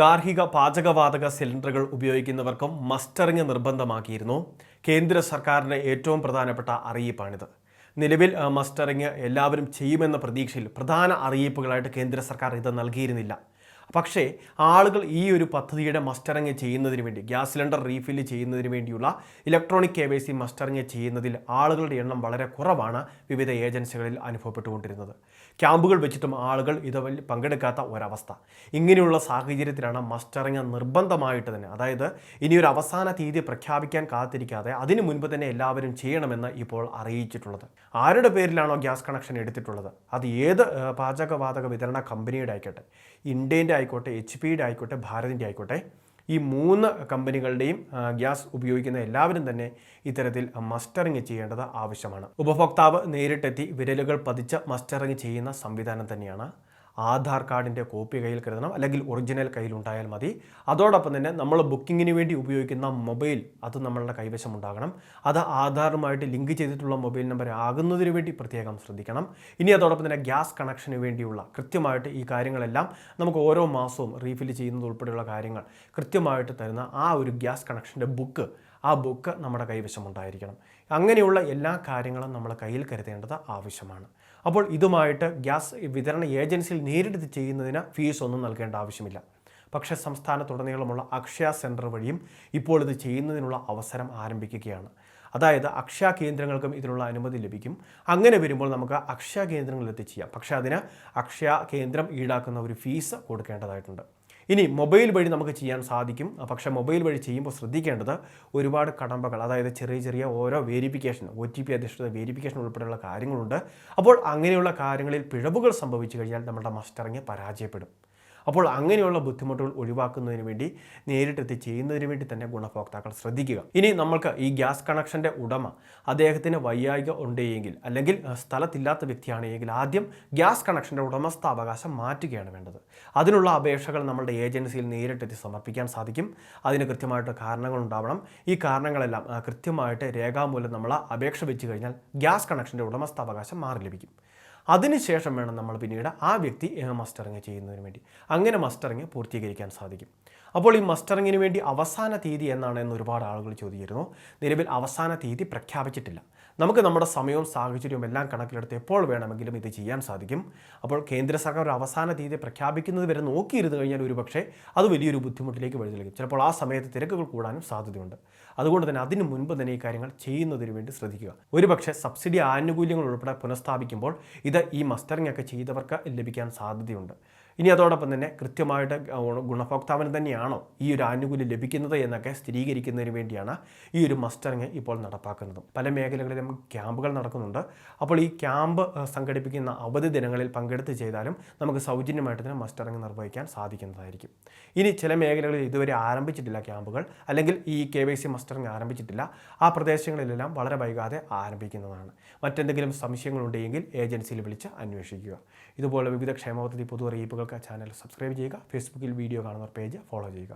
ഗാർഹിക പാചകവാതക സിലിണ്ടറുകൾ ഉപയോഗിക്കുന്നവർക്കും മസ്റ്ററിംഗ് നിർബന്ധമാക്കിയിരുന്നു. കേന്ദ്ര സർക്കാരിന്റെ ഏറ്റവും പ്രധാനപ്പെട്ട അറിയിപ്പാണിത്. നിലവിൽ മസ്റ്ററിംഗ് എല്ലാവരും ചെയ്യുമെന്ന പ്രതീക്ഷയിൽ പ്രധാന അറിയിപ്പുകളായിട്ട് കേന്ദ്ര സർക്കാർ ഇത് നൽകിയിരുന്നില്ല. പക്ഷേ ആളുകൾ ഈ ഒരു പദ്ധതിയുടെ മസ്റ്ററിങ് ചെയ്യുന്നതിന് വേണ്ടി ഗ്യാസ് സിലിണ്ടർ റീഫില്ല് ചെയ്യുന്നതിന് വേണ്ടിയുള്ള electronic K Y C mustering ചെയ്യുന്നതിൽ ആളുകളുടെ എണ്ണം വളരെ കുറവാണ് വിവിധ ഏജൻസികളിൽ അനുഭവപ്പെട്ടുകൊണ്ടിരുന്നത്. ക്യാമ്പുകൾ വെച്ചിട്ടും ആളുകൾ ഇത് പങ്കെടുക്കാത്ത ഒരവസ്ഥ. ഇങ്ങനെയുള്ള സാഹചര്യത്തിലാണ് മസ്റ്ററിങ് നിർബന്ധമായിട്ട് തന്നെ അതായത് ഇനിയൊരു അവസാന തീയതി പ്രഖ്യാപിക്കാൻ കാത്തിരിക്കാതെ അതിനു മുൻപ് തന്നെ എല്ലാവരും ചെയ്യണമെന്ന് ഇപ്പോൾ അറിയിച്ചിട്ടുള്ളത്. ആരുടെ പേരിലാണോ ഗ്യാസ് കണക്ഷൻ എടുത്തിട്ടുള്ളത്? അത് ഏത് പാചകവാതക വിതരണ കമ്പനിയുടെ ആയിക്കോട്ടെ ഇന്ത്യന്റെ ആയിക്കോട്ടെ എച്ച് പിയുടെ ആയിക്കോട്ടെ ഭാരതിന്റെ ആയിക്കോട്ടെ ഈ മൂന്ന് കമ്പനികളുടെയും ഗ്യാസ് ഉപയോഗിക്കുന്ന എല്ലാവരും തന്നെ ഇത്തരത്തിൽ മസ്റ്ററിങ് ചെയ്യേണ്ടത് ആവശ്യമാണ്. ഉപഭോക്താവ് നേരിട്ടെത്തി വിരലുകൾ പതിച്ച് മസ്റ്ററിങ് ചെയ്യുന്ന സംവിധാനം തന്നെയാണ്. ആധാർ കാർഡിന്റെ കോപ്പി കയ്യിൽ കരുതണം അല്ലെങ്കിൽ ഒറിജിനൽ കയ്യിലുണ്ടായാൽ മതി. അതോടൊപ്പം തന്നെ നമ്മൾ ബുക്കിങ്ങിന് വേണ്ടി ഉപയോഗിക്കുന്ന മൊബൈൽ അത് നമ്മളുടെ കൈവശം ഉണ്ടാകണം അത് ആധാറുമായിട്ട് ലിങ്ക് ചെയ്തിട്ടുള്ള മൊബൈൽ നമ്പർ ആകുന്നതിന് വേണ്ടി പ്രത്യേകം ശ്രദ്ധിക്കണം. ഇനി അതോടൊപ്പം തന്നെ ഗ്യാസ് കണക്ഷന് വേണ്ടിയുള്ള കൃത്യമായിട്ട് ഈ കാര്യങ്ങളെല്ലാം നമുക്ക് ഓരോ മാസവും റീഫിൽ ചെയ്യുന്നത് ഉൾപ്പെടെയുള്ള കാര്യങ്ങൾ കൃത്യമായിട്ട് തരുന്ന ആ ഒരു ഗ്യാസ് കണക്ഷന്റെ ബുക്ക് ആ ബുക്ക് നമ്മുടെ കൈവശം ഉണ്ടായിരിക്കണം അങ്ങനെയുള്ള എല്ലാ കാര്യങ്ങളും നമ്മൾ കയ്യിൽ കരുതേണ്ടത് ആവശ്യമാണ്. അപ്പോൾ ഇതുമായിട്ട് ഗ്യാസ് വിതരണ ഏജൻസിയിൽ നേരിട്ട് ചെയ്യുന്നതിന് ഫീസ് ഒന്നും നൽകേണ്ട ആവശ്യമില്ല. പക്ഷേ സംസ്ഥാനത്തുടനീളമുള്ള അക്ഷയ സെന്റർ വഴിയും ഇപ്പോൾ ഇത് ചെയ്യുന്നതിനുള്ള അവസരം ആരംഭിക്കുകയാണ്. അതായത് അക്ഷയ കേന്ദ്രങ്ങൾക്കും ഇതിനുള്ള അനുമതി ലഭിക്കും. അങ്ങനെ വരുമ്പോൾ നമുക്ക് അക്ഷയ കേന്ദ്രങ്ങളിൽ എത്തിച്ചെയ്യാം പക്ഷേ അതിന് അക്ഷയ കേന്ദ്രം ഈടാക്കുന്ന ഒരു ഫീസ് കൊടുക്കേണ്ടതായിട്ടുണ്ട്. ഇനി മൊബൈൽ വഴി നമുക്ക് ചെയ്യാൻ സാധിക്കും. പക്ഷേ മൊബൈൽ വഴി ചെയ്യുമ്പോൾ ശ്രദ്ധിക്കേണ്ടത് ഒരുപാട് കടമ്പകൾ അതായത് ചെറിയ ചെറിയ ഓരോ വേരിഫിക്കേഷൻ ഒ ടി പി അധിഷ്ഠിത വേരിഫിക്കേഷൻ ഉൾപ്പെടെയുള്ള കാര്യങ്ങളുണ്ട്. അപ്പോൾ അങ്ങനെയുള്ള കാര്യങ്ങളിൽ പിഴവുകൾ സംഭവിച്ചു കഴിഞ്ഞാൽ നമ്മുടെ മസ്റ്ററിങ് പരാജയപ്പെടും. അപ്പോൾ അങ്ങനെയുള്ള ബുദ്ധിമുട്ടുകൾ ഒഴിവാക്കുന്നതിന് വേണ്ടി നേരിട്ടെത്തി ചെയ്യുന്നതിന് വേണ്ടി തന്നെ ഗുണഭോക്താക്കൾ ശ്രദ്ധിക്കുക. ഇനി നമ്മൾക്ക് ഈ ഗ്യാസ് കണക്ഷന്റെ ഉടമ അദ്ദേഹത്തിന് വയ്യായിക ഉണ്ടെങ്കിൽ അല്ലെങ്കിൽ സ്ഥലത്തില്ലാത്ത വ്യക്തിയാണെങ്കിൽ ആദ്യം ഗ്യാസ് കണക്ഷന്റെ ഉടമസ്ഥാവകാശം മാറ്റുകയാണ് വേണ്ടത്. അതിനുള്ള അപേക്ഷകൾ നമ്മളുടെ ഏജൻസിയിൽ നേരിട്ടെത്തി സമർപ്പിക്കാൻ സാധിക്കും. അതിന് കൃത്യമായിട്ട് കാരണങ്ങൾ ഉണ്ടാവണം. ഈ കാരണങ്ങളെല്ലാം കൃത്യമായിട്ട് രേഖാമൂലം നമ്മൾ അപേക്ഷ വെച്ച് കഴിഞ്ഞാൽ ഗ്യാസ് കണക്ഷന്റെ ഉടമസ്ഥാവകാശം മാറി ലഭിക്കും. അതിനുശേഷം വേണം നമ്മൾ പിന്നീട് ആ വ്യക്തി മസ്റ്ററിങ് ചെയ്യുന്നതിന് വേണ്ടി. അങ്ങനെ മസ്റ്ററിങ് പൂർത്തീകരിക്കാൻ സാധിക്കും. അപ്പോൾ ഈ മസ്റ്ററിങ്ങിന് വേണ്ടി അവസാന തീയതി എന്നാണ് എന്ന് ഒരുപാട് ആളുകൾ ചോദിച്ചിരുന്നു. നിലവിൽ അവസാന തീയതി പ്രഖ്യാപിച്ചിട്ടില്ല. നമുക്ക് നമ്മുടെ സമയവും സാഹചര്യവും എല്ലാം കണക്കിലെടുത്ത് എപ്പോൾ വേണമെങ്കിലും ഇത് ചെയ്യാൻ സാധിക്കും. അപ്പോൾ കേന്ദ്ര സർക്കാർ ഒരു അവസാന തീയതി പ്രഖ്യാപിക്കുന്നത് വരെ നോക്കിയിരുന്നു കഴിഞ്ഞാൽ ഒരു പക്ഷേ അത് വലിയൊരു ബുദ്ധിമുട്ടിലേക്ക് വഴിതെളിക്കും. ചിലപ്പോൾ ആ സമയത്ത് തിരക്കുകൾ കൂടാനും സാധ്യതയുണ്ട്. അതുകൊണ്ട് തന്നെ അതിന് മുൻപ് തന്നെ ഈ കാര്യങ്ങൾ ചെയ്യുന്നതിന് വേണ്ടി ശ്രദ്ധിക്കുക. ഒരുപക്ഷെ സബ്സിഡി ആനുകൂല്യങ്ങൾ ഉൾപ്പെടെ പുനഃസ്ഥാപിക്കുമ്പോൾ ഇത് ഈ മസ്റ്ററിംഗ് ഒക്കെ ചെയ്തവർക്ക് ലഭിക്കാൻ സാധ്യതയുണ്ട്. ഇനി അതോടൊപ്പം തന്നെ കൃത്യമായിട്ട് ഗുണ- ഗുണഭോക്താവിന് തന്നെയാണോ ഈ ഒരു ആനുകൂല്യം ലഭിക്കുന്നത് എന്നൊക്കെ സ്ഥിരീകരിക്കുന്നതിന് വേണ്ടിയാണ് ഈ ഒരു മസ്റ്ററിങ് ഇപ്പോൾ നടപ്പാക്കുന്നത്. പല മേഖലകളിലും ക്യാമ്പുകൾ നടക്കുന്നുണ്ട്. അപ്പോൾ ഈ ക്യാമ്പ് സംഘടിപ്പിക്കുന്ന അവധി ദിനങ്ങളിൽ പങ്കെടുത്ത് ചെയ്താലും നമുക്ക് സൗജന്യമായിട്ട് തന്നെ മസ്റ്ററിങ് നിർവഹിക്കാൻ സാധിക്കുന്നതായിരിക്കും. ഇനി ചില മേഖലകളിൽ ഇതുവരെ ആരംഭിച്ചിട്ടില്ല ക്യാമ്പുകൾ അല്ലെങ്കിൽ ഈ കെ വൈ സി മസ്റ്ററിങ് ആരംഭിച്ചിട്ടില്ല. ആ പ്രദേശങ്ങളിലെല്ലാം വളരെ വൈകാതെ ആരംഭിക്കുന്നതാണ്. മറ്റെന്തെങ്കിലും സംശയങ്ങളുണ്ടെങ്കിൽ ഏജൻസിയിൽ വിളിച്ച് അന്വേഷിക്കുക. ഇതുപോലെ വിവിധ ക്ഷേമപദ്ധതി പൊതു അറിയിപ്പുകൾക്ക് ചാനൽ സബ്സ്ക്രൈബ് ചെയ്യുക ഫേസ്ബുക്കിൽ വീഡിയോ കാണുന്നവർ പേജ് ഫോളോ ചെയ്യുക.